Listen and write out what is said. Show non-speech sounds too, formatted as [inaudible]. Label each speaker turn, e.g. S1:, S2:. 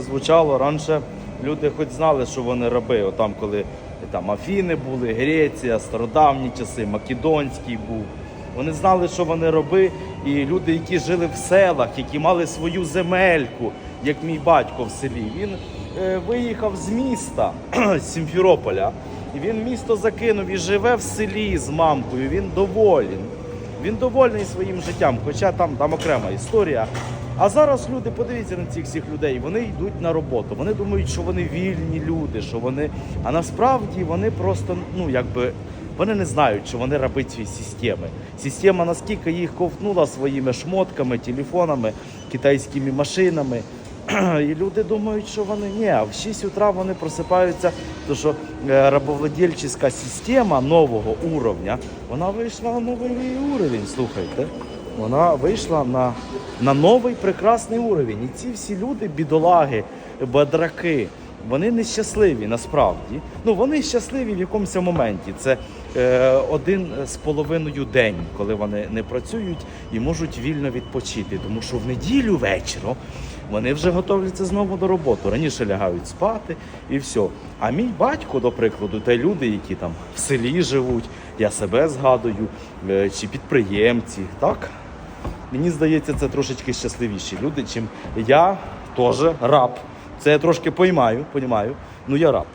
S1: Звучало раніше люди хоч знали, що вони раби. Отам, коли там Афіни були, Греція, стародавні часи, Македонський був. Вони знали, що вони раби, і люди, які жили в селах, які мали свою земельку, як мій батько в селі. Він е, виїхав з міста [clears throat] з Сімферополя, і він місто закинув і живе в селі з мамкою. Він доволен. Він довольний своїм життям, хоча там, там окрема історія. А зараз люди, подивіться на цих всіх людей, вони йдуть на роботу. Вони думають, що вони вільні люди, що вони. А насправді вони просто, ну якби. Вони не знають, що вони раби цієї системи. Система наскільки їх ковтнула своїми шмотками, телефонами, китайськими машинами. [clears throat] І люди думають, що вони ні, а в 6 утра вони просипаються, тому що е, система нового уровня, вона вийшла на новий уровень, слухайте. Вона вийшла на, на новий прекрасний уровень. І ці всі люди, бідолаги, бадраки, вони нещасливі насправді. Ну вони щасливі в якомусь моменті. Це е, один з половиною день, коли вони не працюють і можуть вільно відпочити. Тому що в неділю вечором вони вже готовляться знову до роботи. Раніше лягають спати і все. А мій батько, до прикладу, та люди, які там в селі живуть, я себе згадую, е, чи підприємці, так? Мені здається, це трошечки щасливіші люди, чим я теж раб. Це я трошки поймаю, понімаю, ну я раб.